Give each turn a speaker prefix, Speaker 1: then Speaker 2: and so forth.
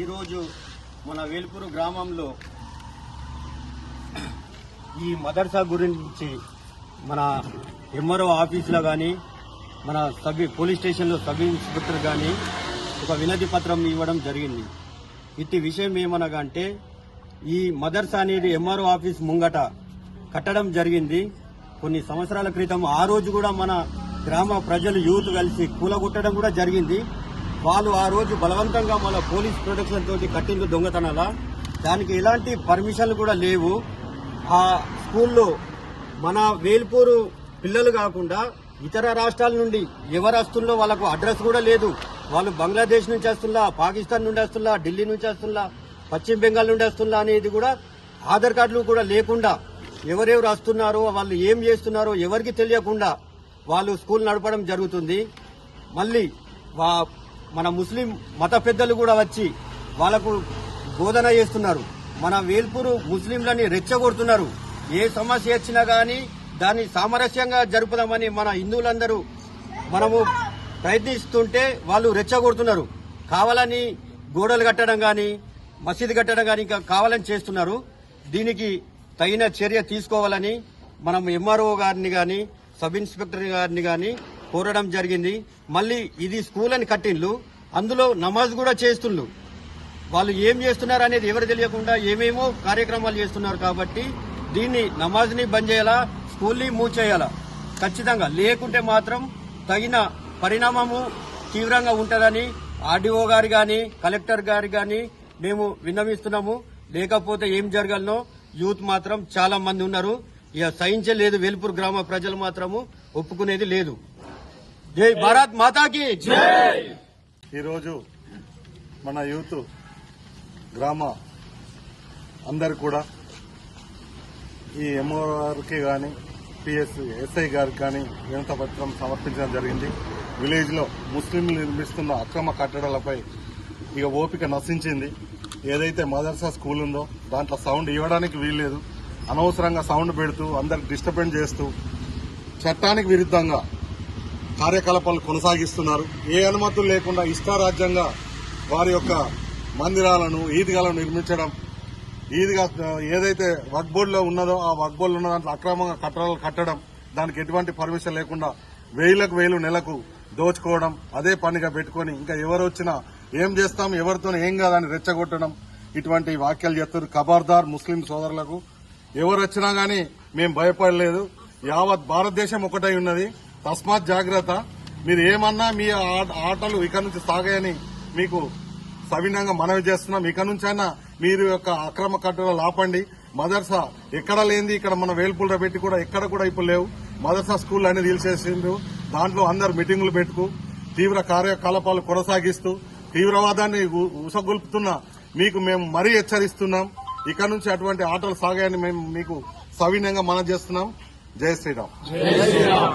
Speaker 1: ఈరోజు మన వేల్పూరు గ్రామంలో ఈ మదర్సా గురించి మన ఎంఆర్ఓ ఆఫీసులో కానీ మన సబ్ పోలీస్ స్టేషన్లో సబ్ ఇన్స్పెక్టర్ కానీ ఒక వినతి పత్రం ఇవ్వడం జరిగింది. ఇట్టి విషయం ఏమనగా అంటే ఈ మదర్సా అనేది ఎంఆర్ఓ ఆఫీస్ ముంగట కట్టడం జరిగింది. కొన్ని సంవత్సరాల క్రితం ఆ రోజు కూడా మన గ్రామ ప్రజలు యూత్ కలిసి కూలగొట్టడం కూడా జరిగింది. వాళ్ళు ఆ రోజు బలవంతంగా మన పోలీస్ ప్రొటెక్షన్ తోటి కట్టింది దొంగతనాల. దానికి ఎలాంటి పర్మిషన్లు కూడా లేవు. ఆ స్కూల్లో మన వేల్పూరు పిల్లలు కాకుండా ఇతర రాష్ట్రాల నుండి ఎవరు వస్తుందో వాళ్ళకు అడ్రస్ కూడా లేదు. వాళ్ళు బంగ్లాదేశ్ నుంచి వస్తున్నా పాకిస్తాన్ నుండి వస్తున్నా ఢిల్లీ నుంచి వస్తున్నా పశ్చిమ బెంగాల్ నుండి వస్తున్నా అనేది కూడా ఆధార్ కార్డులు కూడా లేకుండా ఎవరెవరు వస్తున్నారో వాళ్ళు ఏం చేస్తున్నారో ఎవరికి తెలియకుండా వాళ్ళు స్కూల్ నడపడం జరుగుతుంది. మళ్ళీ వా- మన ముస్లిం మత పెద్దలు కూడా వచ్చి వాళ్ళకు బోధన చేస్తున్నారు. మన వేల్పూరు ముస్లింలని రెచ్చగొడుతున్నారు. ఏ సమస్య వచ్చినా కానీ దాన్ని సామరస్యంగా జరుపుదామని మన హిందువులందరూ మనము ప్రయత్నిస్తుంటే వాళ్ళు రెచ్చగొడుతున్నారు. కావాలని గోడలు కట్టడం కానీ మసీదు కట్టడం కానీ ఇంకా కావాలని చేస్తున్నారు. దీనికి తగిన చర్య తీసుకోవాలని మనం ఎంఆర్ఓ గారిని గాని సబ్ ఇన్స్పెక్టర్ గారిని గాని కోరడం జరిగింది. మళ్ళీ ఇది స్కూల్ అని కట్టిండ్లు. అందులో నమాజ్ కూడా చేస్తుండ్రు వాళ్ళు ఏం చేస్తున్నారు అనేది ఎవరు తెలియకుండా ఏమేమో కార్యక్రమాలు చేస్తున్నారు కాబట్టి దీన్ని నమాజ్ని బంద్ చేయాలా స్కూల్ని మూవ్ చేయాలా? ఖచ్చితంగా. లేకుంటే మాత్రం తగిన పరిణామము తీవ్రంగా ఉంటుందని ఆర్డీఓ గారు కానీ కలెక్టర్ గారు కానీ మేము విన్నవిస్తున్నాము. లేకపోతే ఏం జరగాలనో యూత్ మాత్రం చాలా మంది ఉన్నారు. ఇక సహించలేదు వేల్పూర్ గ్రామ ప్రజలు మాత్రము ఒప్పుకునేది లేదు. జై భారత్ మాతాకి!
Speaker 2: ఈరోజు మన యూత్ గ్రామ అందరు కూడా ఈ ఎంఓఆర్కి కానీ పిఎస్ ఎస్ఐ గారికి కానీ వినత పత్రం సమర్పించడం జరిగింది. విలేజ్లో ముస్లింలు నిర్మిస్తున్న అక్రమ కట్టడాలపై ఇక ఓపిక నశించింది. ఏదైతే మదర్సా స్కూల్ ఉందో దాంట్లో సౌండ్ ఇవ్వడానికి వీల్లేదు. అనవసరంగా సౌండ్ పెడుతూ అందరికి డిస్టర్బెన్స్ చేస్తూ చట్టానికి విరుద్ధంగా కార్యకలాపాలు కొనసాగిస్తున్నారు. ఏ అనుమతులు లేకుండా ఇష్టారాజ్యంగా వారి యొక్క మందిరాలను ఈద్గాలను నిర్మించడం ఈద్గా ఏదైతే వక్ బోర్డులో ఉన్నదో ఆ వక్ బోర్డులో ఉన్న దాంట్లో అక్రమంగా కట్టడాలు కట్టడం దానికి ఎటువంటి పర్మిషన్ లేకుండా వేలకు వేలు నెలకు దోచుకోవడం అదే పనిగా పెట్టుకొని ఇంకా ఎవరు వచ్చినా ఏం చేస్తాం? ఎవరితో ఏం కాదని రెచ్చగొట్టడం. ఇటువంటి వాక్యాలు చేస్తారు ఖబర్దార్ ముస్లిం సోదరులకు. ఎవరు వచ్చినా గానీ మేము భయపడలేదు. యావత్ భారతదేశం ఒకటై ఉన్నది. తస్మాత్ జాగ్రత్త. మీరు ఏమన్నా మీ ఆటలు ఇక నుంచి సాగాయని మీకు సవినంగా మనవి చేస్తున్నాం. ఇక నుంచైనా మీరు యొక్క అక్రమ కట్టడాలు ఆపండి మదర్సా ఎక్కడ లేనిది ఇక్కడ మన వేల్పుల్లో పెట్టి కూడా ఎక్కడ కూడా ఇప్పుడు లేవు. మదర్సా స్కూల్ అన్ని తీసేసిండ్రు దాంట్లో అందరు మీటింగులు పెట్టుకు తీవ్ర కార్యకలాపాలు కొనసాగిస్తూ తీవ్రవాదాన్ని ఉ- ఉసగొల్పుతున్న మీకు మేము మరీ హెచ్చరిస్తున్నాం. ఇక నుంచి అటువంటి ఆటలు సాగాయని మేము మీకు సవినయంగా మనం చేస్తున్నాం. జై శ్రీరామ్.